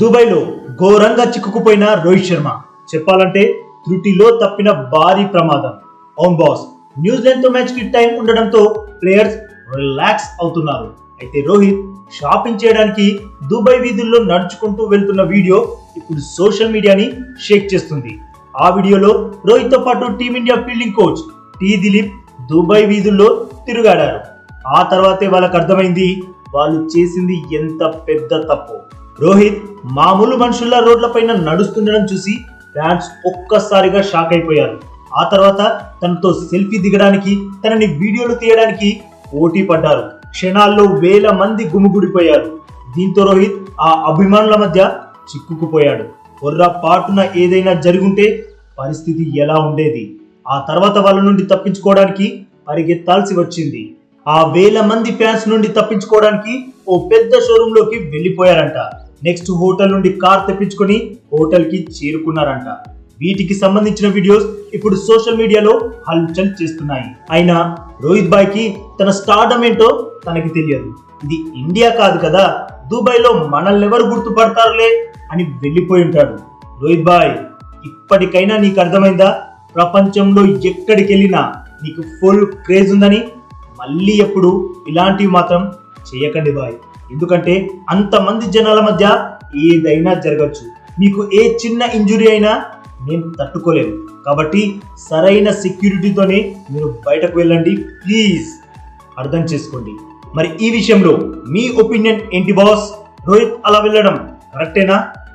దుబాయ్లో ఘోరంగా చిక్కుకుపోయిన రోహిత్ శర్మ. చెప్పాలంటే త్రుటిలో తప్పిన భారీ ప్రమాదం. అవును బాస్ న్యూజిలాండ్తో మ్యాచ్కి టైం ఉండడంతో ప్లేయర్స్ రిలాక్స్ అవుతున్నారు. అయితే రోహిత్ షాపింగ్ చేయడానికి దుబాయ్ వీధుల్లో నడుచుకుంటూ వెళ్తున్న వీడియో ఇప్పుడు సోషల్ మీడియాని షేక్ చేస్తుంది. ఆ వీడియోలో రోహిత్తో పాటు team India fielding coach T Dilip Dubai వీధుల్లో తిరుగాడారు. ఆ తర్వాతే వాళ్ళకు అర్థమైంది వాళ్ళు చేసింది ఎంత పెద్ద తప్పు. రోహిత్ మామూలు మనుషుల్లా రోడ్లపైన నడుస్తుండడం చూసి ఫ్యాన్స్ ఒక్కసారిగా షాక్ అయిపోయారు. ఆ తర్వాత తనతో సెల్ఫీ దిగడానికి తనని వీడియోలు తీయడానికి పోటీ పడ్డారు. క్షణాల్లో వేల మంది గుమిగుడిపోయారు. దీంతో రోహిత్ ఆ అభిమానుల మధ్య చిక్కుకుపోయాడు. పొర్ర పాటున ఏదైనా జరుగుంటే పరిస్థితి ఎలా ఉండేది? ఆ తర్వాత వాళ్ళ నుండి తప్పించుకోవడానికి పరిగెత్తాల్సి వచ్చింది. ఆ వేల మంది ఫ్యాన్స్ నుండి తప్పించుకోవడానికి ఓ పెద్ద షోరూంలోకి వెళ్ళిపోయారంట. నెక్స్ట్ హోటల్ నుండి కార్ తెప్పించుకొని హోటల్కి చేరుకున్నారంట. వీటికి సంబంధించిన వీడియోస్ ఇప్పుడు సోషల్ మీడియాలో హల్చల్ చేస్తున్నాయి. అయినా రోహిత్ బాయ్కి తన స్టార్డమ్ ఏంటో తనకి తెలియదు. ఇది ఇండియా కాదు కదా దుబాయ్లో మనల్ని ఎవరు గుర్తుపడతారులే అని వెళ్ళిపోయి ఉంటాడు. రోహిత్ బాయ్ ఇప్పటికైనా నీకు అర్థమైందా? ప్రపంచంలో ఎక్కడికి వెళ్ళినా నీకు ఫుల్ క్రేజ్ ఉందని మళ్ళీ ఎప్పుడు ఇలాంటివి మాత్రం చేయకండి బాయ్. ఎందుకంటే అంతమంది జనాల మధ్య ఏదైనా జరగచ్చు. మీకు ఏ చిన్న ఇంజురీ అయినా నేను తట్టుకోలేను కాబట్టి సరైన సెక్యూరిటీతోనే మీరు బయటకు వెళ్ళండి. ప్లీజ్ అర్థం చేసుకోండి. మరి ఈ విషయంలో మీ ఒపీనియన్ ఏంటి బాస్? రోహిత్ అలా వెళ్ళడం కరెక్టేనా?